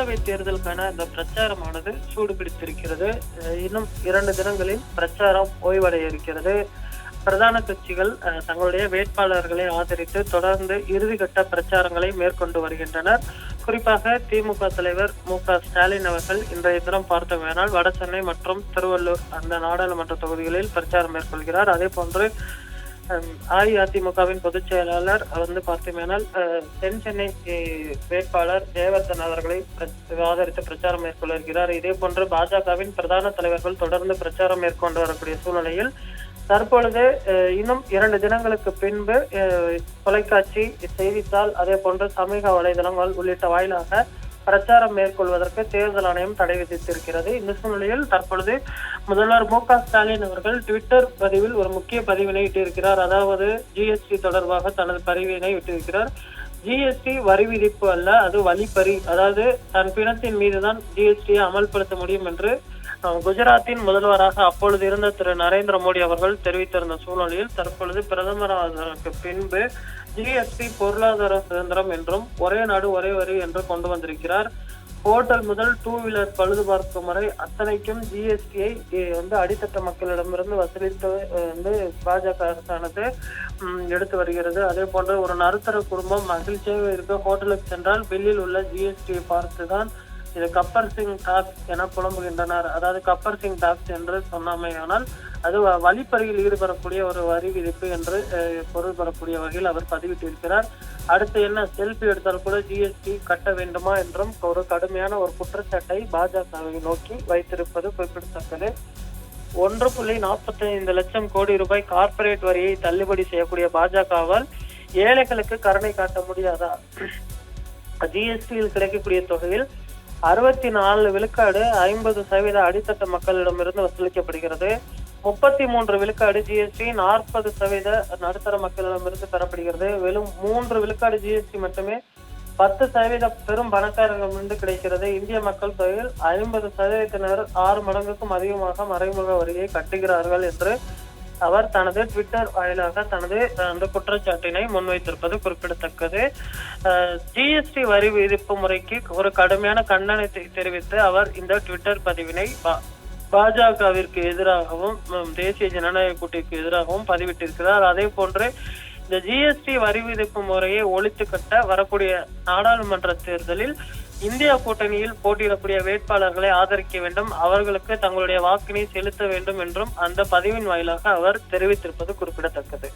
மக்களவை தேர்தலுக்கான இந்த பிரச்சாரமானது சூடு பிடித்திருக்கிறது இன்னும் இரண்டு தினங்களில் பிரச்சாரம் ஓய்வடைய இருக்கிறது பிரதான கட்சிகள் தங்களுடைய வேட்பாளர்களை ஆதரித்து தொடர்ந்து இறுதிக்கட்ட பிரச்சாரங்களை மேற்கொண்டு வருகின்றனர். குறிப்பாக திமுக தலைவர் மு க ஸ்டாலின் அவர்கள் இன்றைய தினம் பார்த்தோமேனால் வட சென்னை மற்றும் திருவள்ளூர் அந்த நாடாளுமன்ற தொகுதிகளில் பிரச்சாரம் மேற்கொள்கிறார். அதே போன்று அஇஅதிமுகவின் பொதுச் செயலாளர் வந்து பார்த்தோமேனால் தென் சென்னை வேட்பாளர் ஜெயவர்தன் அவர்களை ஆதரித்து பிரச்சாரம் மேற்கொள்ள இருக்கிறார். இதே போன்று பாஜகவின் பிரதான தலைவர்கள் தொடர்ந்து பிரச்சாரம் மேற்கொண்டு வரக்கூடிய சூழ்நிலையில் தற்பொழுது இன்னும் இரண்டு தினங்களுக்கு பின்பு தொலைக்காட்சி செய்தித்தாள் அதே போன்று சமூக வலைதளங்கள் உள்ளிட்ட வாயிலாக பிரச்சாரம் மேற்கொள்வதற்கு தேர்தல் ஆணையம் தடை விதித்திருக்கிறது. இந்த சூழ்நிலையில் தற்பொழுது முதல்வர் மு க ஸ்டாலின் அவர்கள் ட்விட்டர் பதிவில் ஒரு முக்கிய பதிவினை இட்டிருக்கிறார். அதாவது ஜிஎஸ்டி தொடர்பாக தனது பதிவினை விட்டிருக்கிறார் ஜிஎஸ்டி வரி விதிப்பு அல்ல அது வழிப்பறி. அதாவது தன் பிணத்தின் மீதுதான் ஜிஎஸ்டியை அமல்படுத்த முடியும் என்று குஜராத்தின் முதல்வராக அப்பொழுது இருந்த திரு நரேந்திர மோடி அவர்கள் தெரிவித்திருந்த சூழ்நிலையில் தற்பொழுது பிரதமராவதற்கு பின்பு ஜிஎஸ்டி பொருளாதார சுதந்திரம் என்றும் ஒரே நாடு ஒரே வரி என்று கொண்டு வந்திருக்கிறார். ஹோட்டல் முதல் டூ வீலர் பழுது பார்க்கும் வரை அத்தனைக்கும் ஜிஎஸ்டியை வந்து அடித்தட்ட மக்களிடமிருந்து வசூலித்து வந்து பாஜக அரசானது எடுத்து வருகிறது. அதே போன்று ஒரு நடுத்தர குடும்பம் மகிழ்ச்சியாக இருக்க ஹோட்டலுக்கு சென்றால் பில்லில் உள்ள ஜிஎஸ்டியை பார்த்துதான் இது கப்பர் சிங் டாக்ஸ் என புலம்புகின்றனர். அதாவது கப்பர் சிங் டாக்ஸ் என்று சொன்னாமையானால் அது வ- வழிப்பறியில் ஈடுபடக்கூடிய ஒரு வரி விதிப்பு என்று பொருள்படக்கூடிய வகையில் அவர் பதிவிட்டிருக்கிறார். அடுத்து என்ன செல்ஃபி எடுத்தால் கூட ஜிஎஸ்டி கட்ட வேண்டுமா என்றும் ஒரு கடுமையான ஒரு குற்றச்சாட்டை பாஜகவை நோக்கி வைத்திருப்பது குறிப்பிடத்தக்கது. ஒன்று புள்ளி நாற்பத்தி ஐந்து லட்சம் கோடி ரூபாய் கார்ப்பரேட் வரியை தள்ளுபடி செய்யக்கூடிய பாஜகவால் ஏழைகளுக்கு கருணை காட்ட முடியாதா? ஜிஎஸ்டியில் கிடைக்கக்கூடிய தொகையில் அறுபத்தி நாலு விழுக்காடு ஐம்பது சதவீத அடித்தட்ட மக்களிடமிருந்து வசூலிக்கப்படுகிறது. முப்பத்தி மூன்று விழுக்காடு ஜிஎஸ்டி நாற்பது சதவீத நடுத்தர மக்களிடமிருந்து பெறப்படுகிறது. வெறும் மூன்று விழுக்காடு ஜிஎஸ்டி மட்டுமே பத்து சதவீத பெரும் பணக்காரர்களிடமிருந்து கிடைக்கிறது. இந்திய மக்கள் தொகையில் ஐம்பது சதவீதத்தினர் ஆறு மடங்குக்கும் அதிகமாக மறைமுக வரியை கட்டுகிறார்கள் என்று அவர் தனது ட்விட்டர் வாயிலாக தனது அந்த குற்றச்சாட்டினை முன்வைத்திருப்பது குறிப்பிடத்தக்கது. ஜிஎஸ்டி வரி விதிப்பு முறைக்கு ஒரு கடுமையான கண்டனத்தை தெரிவித்து அவர் இந்த ட்விட்டர் பதிவினை பா- பாஜகவிற்கு எதிராகவும் தேசிய ஜனநாயக கூட்டிற்கு எதிராகவும் பதிவிட்டிருக்கிறார். அதே போன்று இந்த ஜிஎஸ்டி வரி விதிப்பு முறையை ஒழித்து கட்ட வரக்கூடிய நாடாளுமன்ற தேர்தலில் இந்தியா கூட்டணியில் போட்டியிடக்கூடிய வேட்பாளர்களை ஆதரிக்க வேண்டும். அவர்களுக்கு தங்களுடைய வாக்கினை செலுத்த வேண்டும் என்றும் அந்த பதிவின் வாயிலாக அவர் தெரிவித்திருப்பது குறிப்பிடத்தக்கது.